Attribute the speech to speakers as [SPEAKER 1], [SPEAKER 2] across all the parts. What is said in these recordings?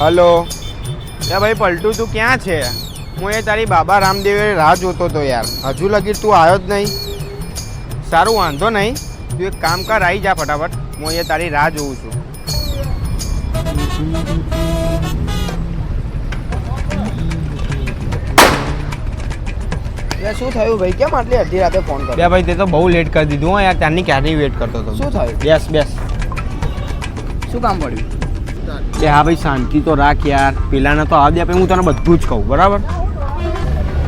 [SPEAKER 1] Hello. એ ભાઈ પલટું તું ક્યાં છે? હું એ તારી બાબા રામદેવે રાહ જોતો તો યાર. હજુ લગી તું આવ્યો જ નહીં. સારું વાંધો નહીં. તું એક કામ કર આવી જા ફટાફટ. હું એ તારી રાહ જોઉં છું.
[SPEAKER 2] શું થયું ભાઈ? કેમ આટલી અડધી રાતે ફોન
[SPEAKER 1] બે
[SPEAKER 2] કર્યો
[SPEAKER 1] ભાઈ તે તો બહુ લેટ કરી દીધું હું યાર. ત્યારની ક્યારની વેટ કરતો હતો?
[SPEAKER 2] શું થયું?
[SPEAKER 1] બેસ બેસ.
[SPEAKER 2] શું કામ પડ્યું?
[SPEAKER 1] બે હા ભાઈ શાંતિ તો રાખ યાર. પેલાને તો આવ દે હું તને બધું જ કહું બરાબર?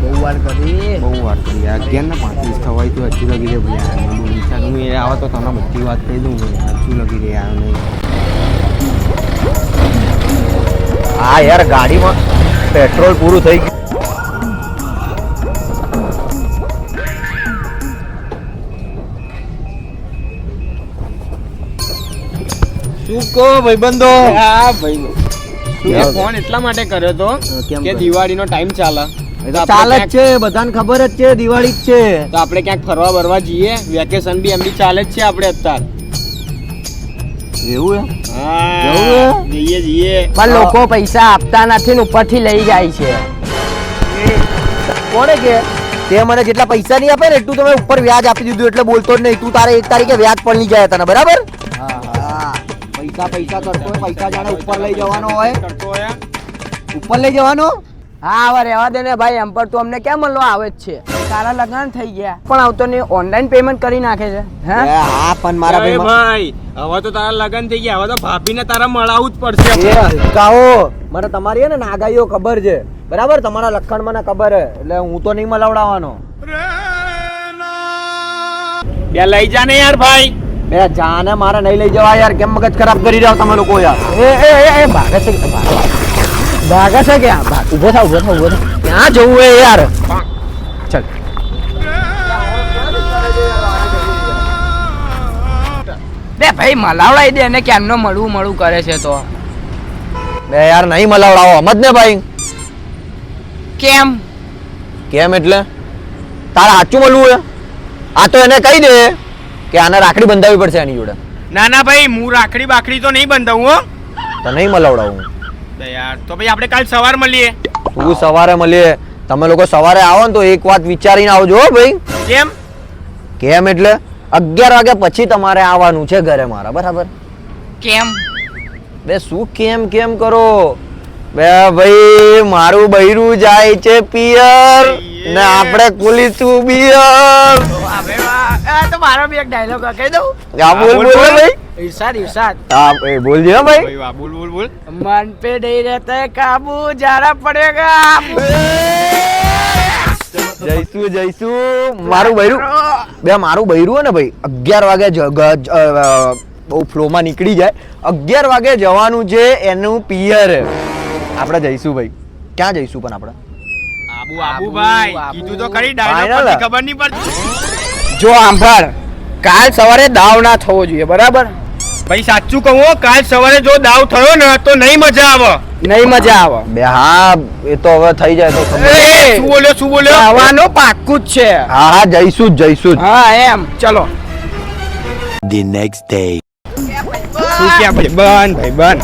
[SPEAKER 2] બહુ વાર કરી.
[SPEAKER 1] બહુ વાર કરી યાર. અગિયાર ને પાંત્રીસ થવાય તો હજુ લગી રે ભાઈ યાર. હું એ આવે તો તને બધી વાત કહી દઉં હજુ લગી રે યાર નહીં.
[SPEAKER 3] હા યાર ગાડીમાં પેટ્રોલ પૂરું થઈ ગયું.
[SPEAKER 1] શું કહો ભાઈબંધો. હા ભાઈ? ફોન એટલા માટે કર્યો તો કે દિવાળીનો ટાઈમ ચાલે.
[SPEAKER 3] ચાલે જ છે બધાને ખબર જ છે દિવાળી જ છે.
[SPEAKER 1] તો આપણે ક્યાંક ફરવા બરવા જઈએ. વેકેશન બી એમ બી ચાલે જ છે આપણે અત્યારે.
[SPEAKER 3] એવું
[SPEAKER 1] હા જઈએ જઈએ.
[SPEAKER 2] પણ લોકો પૈસા આપતા નથી ને ઉપરથી લઈ જાય છે.
[SPEAKER 3] કોણે કે? તે મને જેટલા પૈસા નહીં આપે ને એટલું તમે ઉપર વ્યાજ આપી દીધું એટલે બોલતો જ નહીં. તું તારે એક તારીખે વ્યાજ પણ લઈ જાય તને બરાબર? હા. પૈસા પૈસા કરતો હોય પૈસા જાણે ઉપર લઈ જવાનો હોય. ઉપર લઈ જવાનો?
[SPEAKER 2] હા હવે રહેવા દે ને ભાઈ એમ પર તું અમને કેમ મળવા આવે જ છે? તારા લગ્ન થઈ ગયા. પણ આવતો ને ઓનલાઈન પેમેન્ટ કરી નાખે છે. હે?
[SPEAKER 3] હા પણ મારા ભાઈ
[SPEAKER 1] ભાઈ હવે તો તારા લગન થઈ ગયા હવે તો ભાભીને તારા મળાવું જ પડશે
[SPEAKER 3] એ હલકાઓ મને તમારી ને નાગાઈઓ ખબર છે. બરાબર? તમારા લખણ મને ખબર હે એટલે હું તો નહીં મળવડાવવાનો
[SPEAKER 1] બે લઈ જા ને યાર ભાઈ.
[SPEAKER 3] બે જાને મારે નહીં લઈ જવા યાર. કેમ મગજ ખરાબ કરી રહ્યા તમે લોકો યાર?
[SPEAKER 2] એ એ એ, ભાગે છે ભાગે. છે. ભાગ ઊભો થા ઊભો થા ઊભો થા
[SPEAKER 3] ક્યાં જવું હે યાર?
[SPEAKER 2] ચલ. બે ભાઈ મલાવડાઈ દે ને ક્યારનો મળવું મળવું કરે છે તો.
[SPEAKER 3] બે યાર નહીં મલાવડાવો. સમજ ને ભાઈ.
[SPEAKER 2] કેમ?
[SPEAKER 3] કેમ એટલે? તારે સાચું મળવું હે આ તો એને કહી દે. કે આને રાખડી બંધાવી પડશે આની જોડે?
[SPEAKER 1] ના ના ભાઈ હું રાખડી બાખડી તો નહીં બંધાવું હો.
[SPEAKER 3] તો નહીં
[SPEAKER 1] મલાવડાવું. યાર તો ભાઈ આપણે કાલ સવાર મળીએ.
[SPEAKER 3] તું સવારે મળીએ. તમે લોકો સવારે આવો ને તો એક વાત વિચારીને આવજો હો ભાઈ.
[SPEAKER 1] કેમ?
[SPEAKER 3] કેમ એટલે? અગિયાર વાગ્યા પછી તમારે આવવાનું છે ઘરે મારા બરાબર?
[SPEAKER 2] કેમ?
[SPEAKER 3] બે શું કેમ કેમ કરો? બે ભાઈ મારું બૈરું જાય છે પિયર. ને આપણે કુલીશું બિયર.
[SPEAKER 2] મારો જારા પડેગા
[SPEAKER 3] જઈશું જઈશું મારું બૈરું. બે મારું બૈરું ને ભાઈ અગિયાર વાગે બહુ ફ્લો માં નીકળી જાય. અગિયાર વાગે જવાનું છે એનું પિયર. આપણે જઈશું ભાઈ. ક્યાં જઈશું પણ આપણે?
[SPEAKER 1] આબુ આબુ ભાઈ કીધું તો ખરી ડાયલોગ. પરથી ખબર નહીં પડતી.
[SPEAKER 2] જો આંભળ કાલ સવારે દાવ ના થવો જોઈએ બરાબર?
[SPEAKER 1] ભાઈ સાચું કહું કાલ સવારે જો દાવ થયો ને તો નહીં મજા આવે.
[SPEAKER 2] નહીં મજા આવે.
[SPEAKER 3] બે હા એ તો હવે થઈ જાય તો
[SPEAKER 1] શું બોલ્યો શું બોલ્યો?
[SPEAKER 2] આવવાનો પાક્કું જ છે.
[SPEAKER 3] હા હા જઈશું જ જઈશું જ.
[SPEAKER 2] હા એમ. ચલો.
[SPEAKER 4] ધી નેક્સ્ટ ડે
[SPEAKER 1] શું ક્યાં ભાઈ? બન ભાઈ બન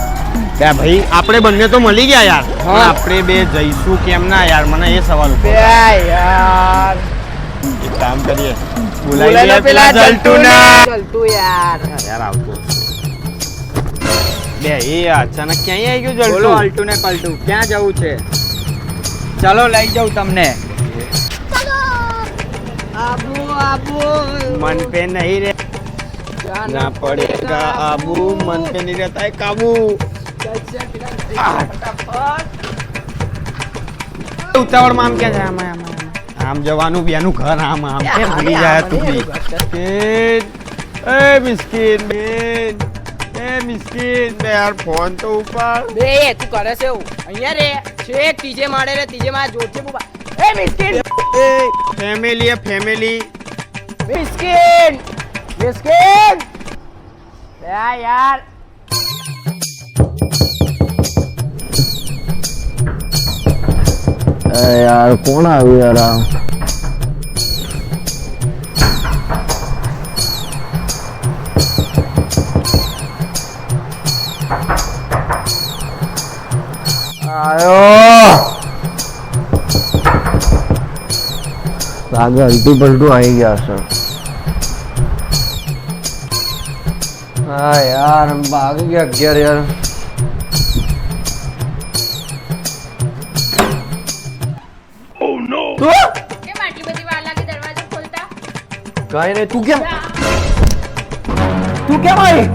[SPEAKER 1] બે ભાઈ આપણે બંને તો મળી ગયા યાર. પણ આપણે બે જઈશું કેમ ના યાર? મને એ સવાલ
[SPEAKER 2] બે યાર.
[SPEAKER 1] એક કામ કરીએ. બોલાઈ
[SPEAKER 2] લે પેલા જલતું
[SPEAKER 1] ના
[SPEAKER 2] જલતું યાર.
[SPEAKER 1] યાર આવતો. બે એ અચાનક ક્યાં આવી ગયું
[SPEAKER 2] બોલો
[SPEAKER 1] જલતું
[SPEAKER 2] અલ્ટુ ને પલટુ ક્યાં જવું છે? ચાલો લઈ જાઉં તમને. આબુ આબુ.
[SPEAKER 1] મન પે નહીં રે ના પડેગા આબુ મન પે નહીં રહેતા કાબू. ઉતાવળમાં આમ ક્યાં જાય? આમાં આમાં આમ. જવાનું બેનું ઘર આમ આમ. કેમ ભૂલી જાય તું બી. એ મિસ્કીન બેન એ મિસ્કીન બે યાર ફોન તો ઉપર
[SPEAKER 2] બે તું કરે છે એવું. અહીંયા રે. છેક ત્રીજે માળે રે ત્રીજે માળે છે બુબા. એ મિસ્કિન
[SPEAKER 1] ફેમિલી ફેમિલી
[SPEAKER 2] મિસ્કિન મિસ્કિન બે યાર.
[SPEAKER 3] યાર, કોણ આવ્યું યાર આ? આયો! લાગે અલટી પલટું આવી ગયા છે. હા યાર ભાગી ગયા અગિયાર યાર. કઈ નહીં તું કેમ તું કેમ આવી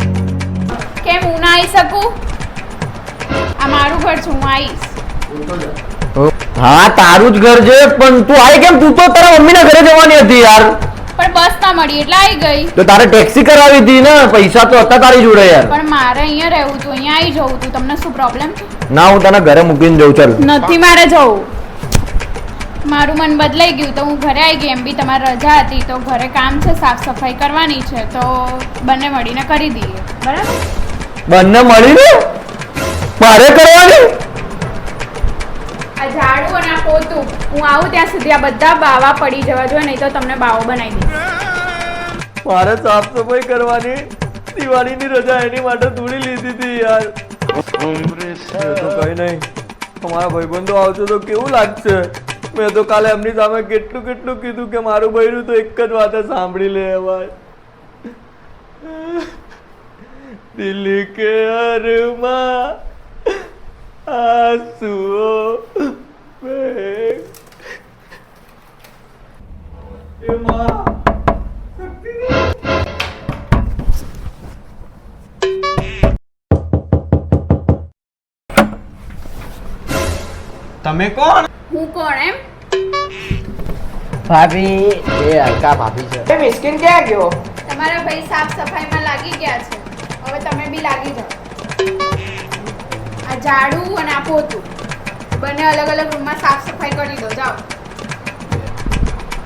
[SPEAKER 5] કેમ હું ના આવી શકું? આ મારું ઘર છે હું આવીશ
[SPEAKER 3] હા તારું જ ઘર છે પણ તું આવી કેમ? તું તો તારા મમ્મીના ઘરે જવાની હતી યાર.
[SPEAKER 5] પણ બસ ના મળી એટલે આવી ગઈ.
[SPEAKER 3] તો તારે ટેક્સી કરાવી હતી ને પૈસા તો હતા તારી જોડે યાર.
[SPEAKER 5] પણ મારે અહીંયા રહેવું હતું અહીંયા આવી જવું તું તમને શું પ્રોબ્લેમ છે
[SPEAKER 3] ના હું તને ઘરે મૂકીને જઉં ચાલ.
[SPEAKER 5] નથી મારે જવું. મારું મન બદલાઈ ગયું તો હું ઘરે આવી ગઈ એમ બી તમારી રજા હતી તો ઘરે કામ છે સાફ સફાઈ કરવાની છે તો બંને મળીને કરી દઈએ. બરાબર?
[SPEAKER 3] બંને મળીને? મારે કરવાની?
[SPEAKER 5] આ ઝાડુ અને આ પોતું હું આવું ત્યાં સુધી આ બધા બાવા પડી જવા જોઈએ નહીં તો તમને બાવો બનાવી દઈશ.
[SPEAKER 3] મારે સાફ સફાઈ કરવાની. દિવાળીની રજા એની માટે થોડી લીધી હતી યાર. તો કઈ નહીં. તમારા ભાઈબંધો આવશે તો કેવું લાગશે? મેં તો કાલે એમની સામે કેટલું કેટલું કીધું કે મારું બૈરું તો એક જ વાતે સાંભળી લે ભાઈ. દિલ કે અરમાં આંસુઓ
[SPEAKER 1] તમે કોણ?
[SPEAKER 5] હું કોણ એમ?
[SPEAKER 2] ભાભી એ હલકા ભાભી છે. મિસ્કિન ક્યાં ગયો?
[SPEAKER 5] તમારા ભાઈ સાફ સફાઈમાં લાગી ગયા છે. હવે તમે બી લાગી જાઓ. આ ઝાડુ અને આ પોતું. બંને અલગ અલગ રૂમમાં સાફ સફાઈ કરી દો જાઓ.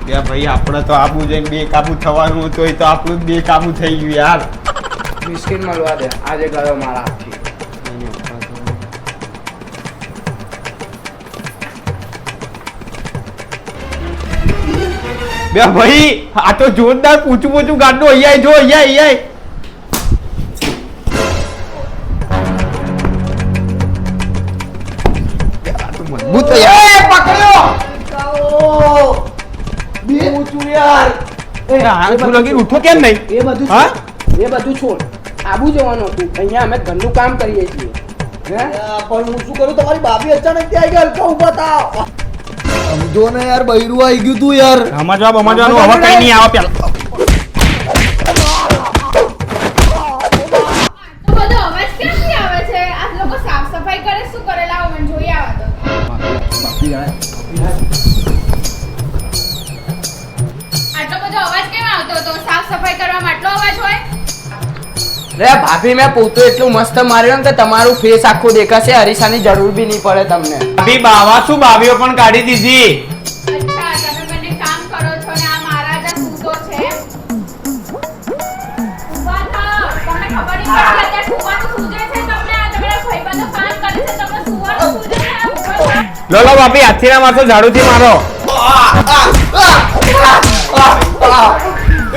[SPEAKER 1] કે ભાઈ આપણે તો આબુ જઈને બે કાબુ થવાનું હતું એ તો આપણું જ બે કાબુ થઈ ગયું યાર.
[SPEAKER 2] મિસ્કિન મળવા દે. આજે ગયો મારા
[SPEAKER 1] બે ભાઈ આ તો જોરદાર પૂછું પૂછું ગાડું અહીંયા જો અહીંયા અહીંયા. મજબૂત છે યાર એ આ લગી ઉઠો કેમ નહીં?
[SPEAKER 2] એ બધું
[SPEAKER 1] હા?
[SPEAKER 2] એ બધું છોડ. આબુ જવાનું હતું. અહીંયા અમે ઘરનું કામ કરીએ છીએ. હે?
[SPEAKER 3] પણ હું શું કરું? તમારી બાબી અચાનક ત્યાં આવી ગયા ઊભા થા સમજો ને યાર, બૈરું આવી ગયું તું યાર.
[SPEAKER 1] સમજવા સમજવાનું હવે કઈ નહીં આવે પેલા.
[SPEAKER 2] રે ભાભી મેં પોતું એટલું મસ્ત માર્યું ને કે તમારું ફેસ આખું દેખાશે અરીસાની જરૂર બી નહીં પડે તમને
[SPEAKER 1] ભાભી બાવા શું ભાભીઓ પણ કાઢી દીધી
[SPEAKER 5] કામ કરો છો ને આ મહારાજા સૂતો છે ઊભા થાઓ. તમને ખબર નહીં પડતી અત્યારે સૂવાનું સૂઝે છે તમને આ તમારા ભાઈબંધો કામ કરે છે તમને સૂવાનું સૂઝે છે ઊભા થાઓ.
[SPEAKER 1] લો લો ભાભી હાથથી ના મારશો ઝાડુથી મારો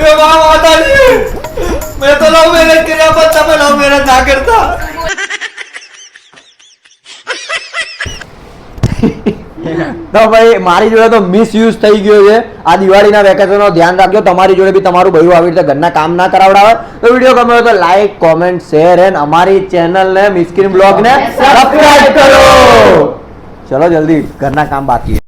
[SPEAKER 3] એ વાહ માતાજી મેં તો લવ મેરેજ કર્યા પણ તમે લવ મેરેજ ના કરતા. તો ભાઈ, મારી જોડે તો મિસયુઝ થઈ ગયો છે. આ દિવાળીના વેકેશનનો ધ્યાન રાખજો. તમારી જોડે બી તમારું ભયું આવી રીતે ઘરના કામ ના કરાવડાવે. તો વીડિયો ગમે તો લાઈક કોમેન્ટ શેર એન્ડ અમારી ચેનલને મિસ્કિન બ્લોગને સબસ્ક્રાઇબ કરો. ચલો જલ્દી, ઘરના કામ બાકી.